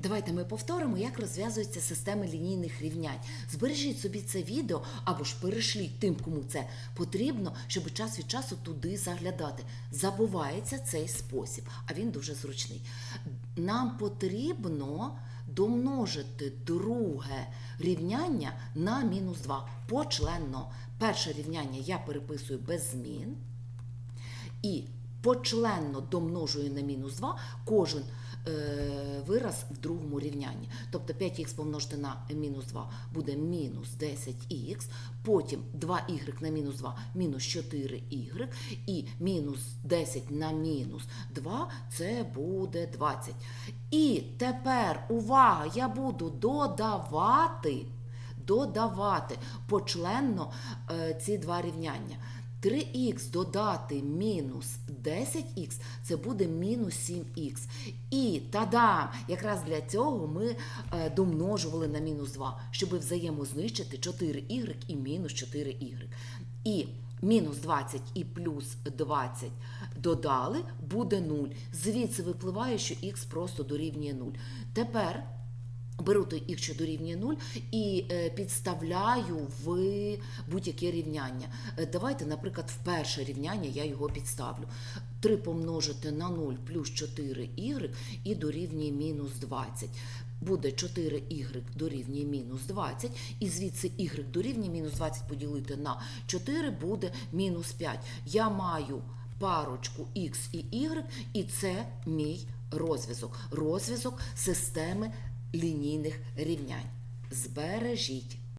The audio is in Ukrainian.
Давайте ми повторимо, як розв'язуються системи лінійних рівнянь. Збережіть собі це відео або ж перешліть тим, кому це потрібно, щоб час від часу туди заглядати. Забувається цей спосіб, а він дуже зручний. Нам потрібно домножити друге рівняння на мінус 2 почленно. Перше рівняння я переписую без змін. І почленно домножую на мінус 2 кожен вираз в другому рівнянні. Тобто 5х помножити на мінус 2 буде мінус 10х, потім 2y на мінус 2 мінус 4y, і мінус 10 на мінус 2 це буде 20. І тепер, увага, я буду додавати, додавати почленно е, ці два рівняння. 3х додати мінус 10х це буде мінус 7х. І тадам! Якраз для цього ми е, домножували на мінус 2, щоб взаємознищити 4y і мінус 4y. І мінус 20 і плюс 20 додали, буде 0. Звідси випливає, що х просто дорівнює 0. Тепер Беру той х, що дорівнює 0, і е, підставляю в будь-яке рівняння. Е, Давайте, наприклад, в перше рівняння я його підставлю. 3 помножити на 0 плюс 4y і дорівнює мінус 20. Буде 4y дорівнює мінус 20, і звідси y дорівнює мінус 20 поділити на 4 буде мінус 5. Я маю парочку x і y, і це мій розв'язок. Розв'язок системи лінійних рівнянь. Збережіть.